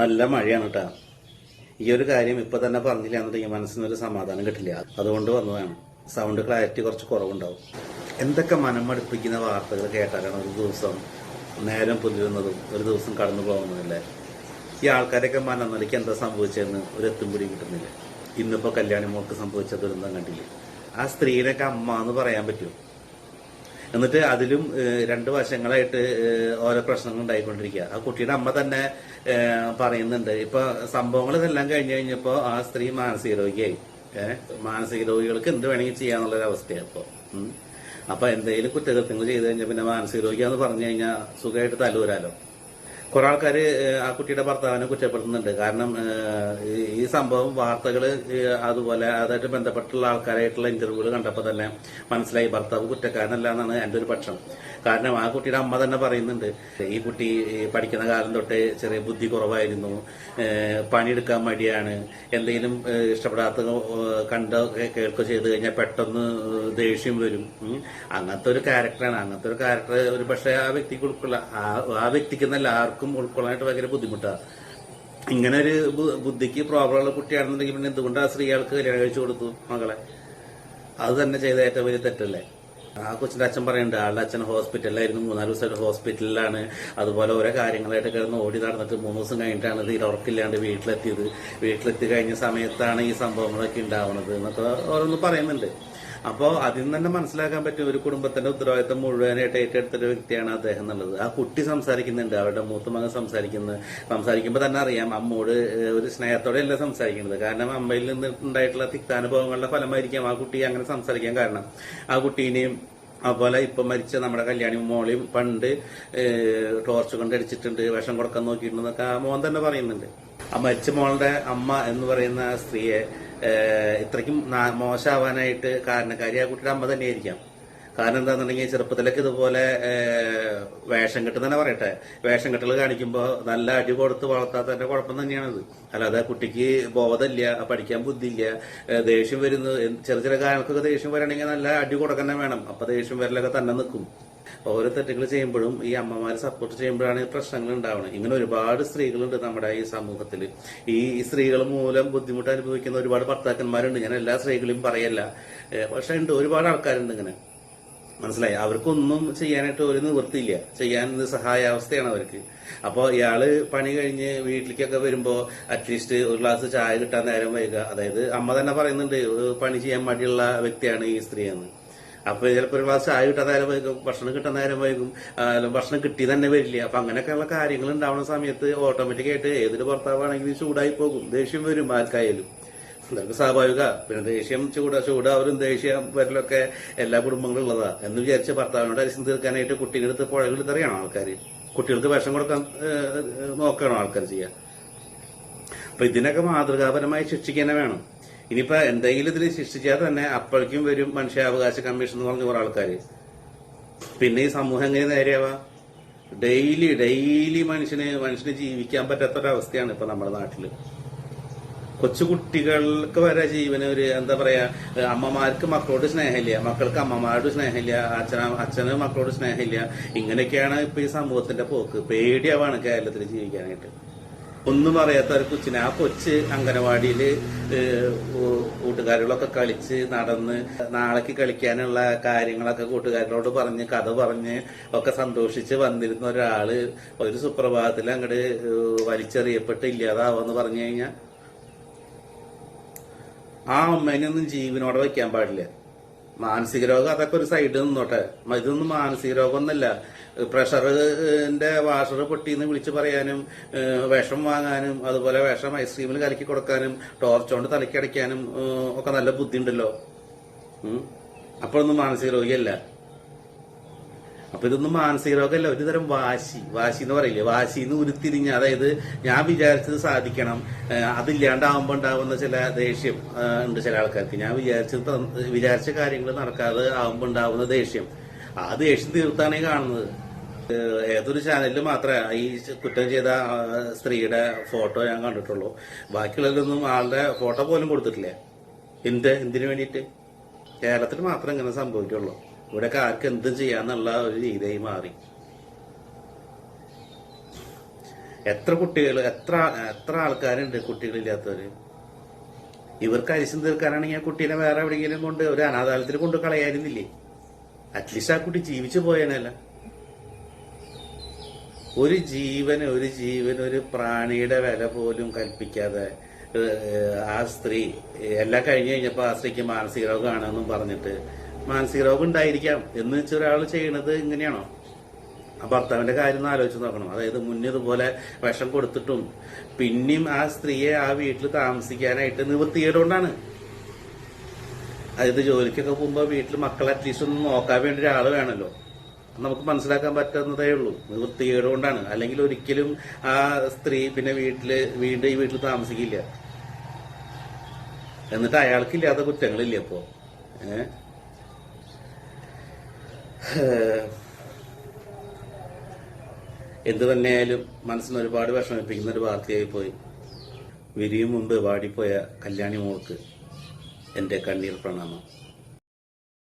നല്ല മഴയാണ് കേട്ടാ. ഈ ഒരു കാര്യം ഇപ്പൊ തന്നെ പറഞ്ഞില്ല എന്നുണ്ടെങ്കിൽ മനസ്സിനൊരു സമാധാനം കിട്ടില്ല. അതുകൊണ്ട് വന്നതാണ്. സൗണ്ട് ക്ലാരിറ്റി കുറച്ച് കുറവുണ്ടാവും. എന്തൊക്കെ മനമടുപ്പിക്കുന്ന വാർത്തകൾ കേട്ടാലാണ് ഒരു ദിവസം നേരം പുലരുന്നതും ഒരു ദിവസം കടന്നു പോകുന്നതല്ലേ ഈ ആൾക്കാരൊക്കെ മനനിലയ്ക്ക് എന്താ സംഭവിച്ചതെന്ന് ഒരു എത്തും പിടി കിട്ടുന്നില്ല. ഇന്നിപ്പോ കല്യാണി മോൾക്ക് സംഭവിച്ച ദുരന്തം കണ്ടില്ലേ? ആ സ്ത്രീനൊക്കെ അമ്മ എന്ന് പറയാൻ പറ്റുമോ? എന്നിട്ട് അതിലും രണ്ട് വശങ്ങളായിട്ട് ഓരോ പ്രശ്നങ്ങൾ ഉണ്ടായിക്കൊണ്ടിരിക്കുക. ആ കുട്ടിയുടെ അമ്മ തന്നെ പറയുന്നുണ്ട് ഇപ്പൊ സംഭവങ്ങൾ ഇതെല്ലാം കഴിഞ്ഞു കഴിഞ്ഞപ്പോ ആ സ്ത്രീ മാനസിക രോഗിയായി. മാനസിക രോഗികൾക്ക് എന്ത് വേണമെങ്കിൽ ചെയ്യാന്നുള്ളൊരു അവസ്ഥയാണ് ഇപ്പൊ. അപ്പൊ എന്തെങ്കിലും കുറ്റകൃത്യങ്ങൾ ചെയ്തു കഴിഞ്ഞാൽ പിന്നെ മാനസിക രോഗിയാന്ന് പറഞ്ഞു കഴിഞ്ഞാൽ സുഖമായിട്ട് തലൂരാലോ. കുറെ ആൾക്കാർ ആ കുട്ടിയുടെ ഭർത്താവിനെ കുറ്റപ്പെടുത്തുന്നുണ്ട്. കാരണം ഈ- സംഭവം വാർത്തകൾ അതുപോലെ അതായിട്ട് ബന്ധപ്പെട്ടുള്ള ആൾക്കാരായിട്ടുള്ള ഇന്റർവ്യൂകൾ കണ്ടപ്പോൾ തന്നെ മനസ്സിലായി. ഭർത്താവ് കുറ്റക്കാരനല്ല എന്നാണ് എന്റെ ഒരു പക്ഷം. കാരണം ആ കുട്ടിയുടെ അമ്മ തന്നെ പറയുന്നുണ്ട്. ഈ കുട്ടി പഠിക്കുന്ന കാലം തൊട്ടേ ചെറിയ ബുദ്ധി കുറവായിരുന്നു. പണിയെടുക്കാൻ മടിയാണ്. എന്തെങ്കിലും ഇഷ്ടപ്പെടാത്ത കണ്ടോ കേൾക്കോ ചെയ്ത് കഴിഞ്ഞാൽ പെട്ടെന്ന് ദേഷ്യം വരും. അങ്ങനത്തെ ഒരു ക്യാരക്ടറാണ്. അങ്ങനത്തെ ഒരു ക്യാരക്ടർ ഒരു പക്ഷേ ആ വ്യക്തിക്ക് ഉൾക്കൊള്ള ആ- ആ വ്യക്തിക്ക് എന്നല്ല ആർക്കും ഉൾക്കൊള്ളാനായിട്ട് ഭയങ്കര ബുദ്ധിമുട്ടാണ് ഇങ്ങനെ ഒരു ബുദ്ധിക്ക് പ്രോബ്ലം ഉള്ള കുട്ടിയാണെന്നുണ്ടെങ്കിൽ പിന്നെ എന്തുകൊണ്ട് ആ സ്ത്രീകൾക്ക് കല്യാണം കഴിച്ചു കൊടുത്തു മകളെ? അത് തന്നെ ചെയ്ത ഏറ്റവും വലിയ തെറ്റല്ലേ? ആ കൊച്ചിന്റെ അച്ഛൻ പറയുന്നുണ്ട് ആളുടെ അച്ഛൻ ഹോസ്പിറ്റലിലായിരുന്നു മൂന്നാൽ ദിവസമായിട്ട് ഹോസ്പിറ്റലിലാണ്. അതുപോലെ ഓരോ കാര്യങ്ങളായിട്ട് കിടന്ന് ഓടി നടന്നിട്ട് മൂന്ന് ദിവസം കഴിഞ്ഞിട്ടാണ് തീരെ ഉറക്കില്ലാണ്ട് വീട്ടിലെത്തിയത്. വീട്ടിലെത്തി കഴിഞ്ഞ സമയത്താണ് ഈ സംഭവങ്ങളൊക്കെ ഉണ്ടാവുന്നത് എന്നൊക്കെ ഓരോന്ന് പറയുന്നുണ്ട്. അപ്പോൾ അതിൽ നിന്ന് തന്നെ മനസ്സിലാക്കാൻ പറ്റും ഒരു കുടുംബത്തിന്റെ ഉത്തരവാദിത്തം മുഴുവനായിട്ട് ഏറ്റെടുത്തൊരു വ്യക്തിയാണ് അദ്ദേഹം എന്നുള്ളത്. ആ കുട്ടി സംസാരിക്കുന്നുണ്ട് അവരുടെ മൂത്ത മകൻ സംസാരിക്കുന്നത് സംസാരിക്കുമ്പോൾ തന്നെ അറിയാം അമ്മോട് ഒരു സ്നേഹത്തോടെ സ്നേഹത്തോടെയല്ല സംസാരിക്കുന്നത്. കാരണം അമ്മയിൽ നിന്ന് ഉണ്ടായിട്ടുള്ള തിക്താനുഭവങ്ങളുടെ ഫലമായിരിക്കാം ആ കുട്ടി അങ്ങനെ സംസാരിക്കാൻ കാരണം. ആ കുട്ടീനെയും അതുപോലെ ഇപ്പൊ മരിച്ച നമ്മുടെ കല്യാണി മോളിയും പണ്ട് ടോർച്ച് കൊണ്ട് അടിച്ചിട്ടുണ്ട് വിഷം കൊടുക്കാൻ നോക്കിയിട്ടുണ്ടെന്നൊക്കെ ആ മോൻ തന്നെ പറയുന്നുണ്ട്. ആ മരിച്ച മോളുടെ അമ്മ എന്ന് പറയുന്ന സ്ത്രീയെ ഇത്രയ്ക്കും മോശമാവാനായിട്ട് കാരണം കാരണക്കാരി ആ കുട്ടിയുടെ അമ്മ തന്നെയായിരിക്കാം. കാരണം എന്താണെന്നുണ്ടെങ്കിൽ ചെറുപ്പത്തിലൊക്കെ ഇതുപോലെ വേഷം കെട്ട് തന്നെ പറയട്ടെ. വേഷം കെട്ടൽ കാണിക്കുമ്പോൾ നല്ല അടി കൊടുത്ത് വളർത്താത്തതിന്റെ കുഴപ്പം തന്നെയാണത്. അല്ലാതെ കുട്ടിക്ക് ബോധമില്ല പഠിക്കാൻ ബുദ്ധിയില്ല ദേഷ്യം വരുന്നു എന്ത് ചെറിയ ചെറിയ കാര്യങ്ങൾക്കൊക്കെ ദേഷ്യം വരണമെങ്കിൽ നല്ല അടി കൊടുക്കാൻ വേണം. അപ്പൊ ദേഷ്യം വരലൊക്കെ തന്നെ നിൽക്കും. ഓരോ തെറ്റുകൾ ചെയ്യുമ്പോഴും ഈ അമ്മമാരെ സപ്പോർട്ട് ചെയ്യുമ്പോഴാണ് പ്രശ്നങ്ങൾ ഉണ്ടാവുന്നത്. ഇങ്ങനെ ഒരുപാട് സ്ത്രീകളുണ്ട് നമ്മുടെ ഈ സമൂഹത്തിൽ ഈ സ്ത്രീകൾ മൂലം ബുദ്ധിമുട്ട് അനുഭവിക്കുന്ന ഒരുപാട് ഭർത്താക്കന്മാരുണ്ട്. ഞാൻ എല്ലാ സ്ത്രീകളെയും പറയല്ല. പക്ഷെ ഉണ്ട് ഒരുപാട് ആൾക്കാരുണ്ട് ഇങ്ങനെ. മനസ്സിലായി? അവർക്കൊന്നും ചെയ്യാനായിട്ട് ഒരു നിവൃത്തിയില്ല. ചെയ്യാൻ സഹായാവസ്ഥയാണ് അവർക്ക്. അപ്പോൾ ഇയാൾ പണി കഴിഞ്ഞ് വീട്ടിലേക്കൊക്കെ വരുമ്പോൾ അറ്റ്ലീസ്റ്റ് ഒരു ഗ്ലാസ് ചായ കിട്ടാൻ നേരം വൈകുക അതായത് അമ്മ തന്നെ പറയുന്നുണ്ട് പണി ചെയ്യാൻ മടിയുള്ള വ്യക്തിയാണ് ഈ സ്ത്രീ എന്ന്. അപ്പൊ ചിലപ്പോൾ ഒരു ഗ്ലാസ് ആയിട്ട് നേരം വൈകും ഭക്ഷണം കിട്ടാൻ നേരം വൈകും ഭക്ഷണം കിട്ടി തന്നെ വരില്ല. അപ്പൊ അങ്ങനെയൊക്കെയുള്ള കാര്യങ്ങൾ ഉണ്ടാവുന്ന സമയത്ത് ഓട്ടോമാറ്റിക് ആയിട്ട് ഏതൊരു ഭർത്താവാണെങ്കിലും ചൂടായി പോകും ദേഷ്യം വരും ആർക്കായാലും. അതൊക്കെ സ്വാഭാവിക. പിന്നെ ദേഷ്യം ചൂട ചൂടാവരും ദേഷ്യം വരലൊക്കെ എല്ലാ കുടുംബങ്ങളും ഉള്ളതാ. എന്ന് വിചാരിച്ച് ഭർത്താവിനോട് അരിശം തീർക്കാനായിട്ട് കുട്ടികളെടുത്ത് തറിയണം ആൾക്കാർ കുട്ടികൾക്ക് വിഷം കൊടുക്കാൻ നോക്കണം ആൾക്കാർ ചെയ്യാം? അപ്പൊ ഇതിനൊക്കെ മാതൃകാപരമായി ശിക്ഷിക്കാനേ വേണം. ഇനിയിപ്പോ എന്തെങ്കിലും ഇതിൽ ശിക്ഷിച്ചാൽ തന്നെ അപ്പോഴേക്കും വരും മനുഷ്യാവകാശ കമ്മീഷൻ എന്ന് പറഞ്ഞ കുറെ ആൾക്കാർ പിന്നെ ഈ സമൂഹം എങ്ങനെ നേരെയാവാ? ഡെയിലി ഡെയിലി മനുഷ്യന് മനുഷ്യന് ജീവിക്കാൻ പറ്റാത്തൊരവസ്ഥയാണ് ഇപ്പൊ നമ്മുടെ നാട്ടിൽ. കൊച്ചുകുട്ടികൾക്ക് വരെ ജീവന് ഒരു എന്താ പറയാ അമ്മമാർക്ക് മക്കളോട് സ്നേഹമില്ല. മക്കൾക്ക് അമ്മമാരോട് സ്നേഹമില്ല. അച്ഛന അച്ഛന് മക്കളോട് സ്നേഹമില്ല. ഇങ്ങനെയൊക്കെയാണ് ഇപ്പൊ ഈ സമൂഹത്തിന്റെ പോക്ക്. പേടിയാവാണ് കേരളത്തിൽ ജീവിക്കാനായിട്ട്. ഒന്നും അറിയാത്ത ഒരു കൊച്ചിനെ. ആ കൊച്ച് അംഗനവാടിയിൽ കൂട്ടുകാരികളൊക്കെ കളിച്ച് നടന്ന് നാളേക്ക് കളിക്കാനുള്ള കാര്യങ്ങളൊക്കെ കൂട്ടുകാരികളോട് പറഞ്ഞ് കഥ പറഞ്ഞ് ഒക്കെ സന്തോഷിച്ച് വന്നിരുന്ന ഒരാൾ ഒരു സുപ്രഭാതത്തിൽ അങ്ങോട്ട് വലിച്ചെറിയപ്പെട്ട് ഇല്ലാതാവെന്ന് പറഞ്ഞു കഴിഞ്ഞാൽ ആ അമ്മേനൊന്നും ജീവനോടെ വയ്ക്കാൻ പാടില്ല. മാനസിക രോഗം അതൊക്കെ ഒരു സൈഡിൽ നിന്നോട്ടെ. ഇതൊന്നും മാനസിക രോഗമൊന്നുമല്ല. പ്രഷറിന്റെ വാഷർ പൊട്ടിന്ന് വിളിച്ചു പറയാനും വിഷം വാങ്ങാനും അതുപോലെ വിഷം ഐസ്ക്രീമിൽ കലക്കി കൊടുക്കാനും ടോർച്ചോണ്ട് തലക്കടിക്കാനും ഒക്കെ നല്ല ബുദ്ധിയുണ്ടല്ലോ. അപ്പോഴൊന്നും മാനസിക രോഗിയല്ല. അപ്പൊ ഇതൊന്നും മാനസിക രോഗമല്ല ഒരു തരം വാശി. വാശി എന്ന് പറയില്ലേ? വാശി എന്ന് ഉരുത്തിരിഞ്ഞ് അതായത് ഞാൻ വിചാരിച്ചത് സാധിക്കണം. അതില്ലാണ്ടാവുമ്പോ ഉണ്ടാവുന്ന ചില ദേഷ്യം ഉണ്ട് ചില ആൾക്കാർക്ക്. ഞാൻ വിചാരിച്ചത് വിചാരിച്ച കാര്യങ്ങൾ നടക്കാതെ ആവുമ്പോ ഉണ്ടാവുന്ന ദേഷ്യം. ആ ദേഷ്യം തീർത്താണ് കാണുന്നത്. ഏതൊരു ചാനലിൽ മാത്രമേ ഈ കുറ്റം ചെയ്ത സ്ത്രീയുടെ ഫോട്ടോ ഞാൻ കണ്ടിട്ടുള്ളൂ. ബാക്കിയുള്ളതിലൊന്നും ആളുടെ ഫോട്ടോ പോലും കൊടുത്തിട്ടില്ല. എന്ത് എന്തിനു വേണ്ടിയിട്ട്? കേരളത്തിൽ മാത്രം ഇങ്ങനെ സംഭവിക്കുള്ളൂ. ഇവിടെയൊക്കെ ആർക്ക് എന്തും ചെയ്യാന്നുള്ള ഒരു രീതിയായി മാറി. എത്ര കുട്ടികൾ എത്ര എത്ര ആൾക്കാരുണ്ട് കുട്ടികളില്ലാത്തവര്? ഇവർക്ക് അരിശം തീർക്കാനാണെങ്കിൽ ആ കുട്ടീനെ വേറെ എവിടെയെങ്കിലും കൊണ്ട് ഒരു അനാഥാലയത്തിൽ കൊണ്ട് കളയായിരുന്നില്ലേ? അറ്റ്ലീസ്റ്റ് ആ കുട്ടി ജീവിച്ചു പോയേനല്ല. ഒരു ജീവൻ ഒരു ജീവൻ ഒരു പ്രാണിയുടെ വില പോലും കൽപ്പിക്കാതെ ആ സ്ത്രീ എല്ലാം കഴിഞ്ഞു കഴിഞ്ഞപ്പോ ആ സ്ത്രീക്ക് മാനസിക രോഗമാണെന്നും പറഞ്ഞിട്ട് മാനസിക രോഗം ഉണ്ടായിരിക്കാം എന്ന് വെച്ച് ഒരാൾ ചെയ്യണത് ഇങ്ങനെയാണോ? ആ ഭർത്താവിന്റെ കാര്യം ഒന്ന് ആലോചിച്ച് നോക്കണം. അതായത് മുന്നേ ഇതുപോലെ വിഷം കൊടുത്തിട്ടും പിന്നെയും ആ സ്ത്രീയെ ആ വീട്ടിൽ താമസിക്കാനായിട്ട് നിവൃത്തിയേടുകൊണ്ടാണ് അതായത് ജോലിക്കൊക്കെ പോകുമ്പോൾ വീട്ടിൽ മക്കൾ അറ്റ്ലീസ്റ്റ് ഒന്ന് നോക്കാൻ വേണ്ടി ഒരാൾ വേണമല്ലോ നമുക്ക് മനസ്സിലാക്കാൻ പറ്റുന്നതേ ഉള്ളൂ. നിവൃത്തിയതുകൊണ്ടാണ് അല്ലെങ്കിൽ ഒരിക്കലും ആ സ്ത്രീ പിന്നെ വീട്ടിൽ വീണ്ടും ഈ വീട്ടിൽ താമസിക്കില്ല. എന്നിട്ട് അയാൾക്കില്ലാത്ത കുറ്റങ്ങളില്ല ഇപ്പോ? ഏ എന്ത് തന്നെയായാലും മനസ്സിന് ഒരുപാട് വിഷമിപ്പിക്കുന്ന ഒരു വാർത്തയായി പോയി വിരിയും മുമ്പ് വാടിപ്പോയ കല്യാണി മോൾക്ക് എന്റെ കണ്ണീർ പ്രണാമം.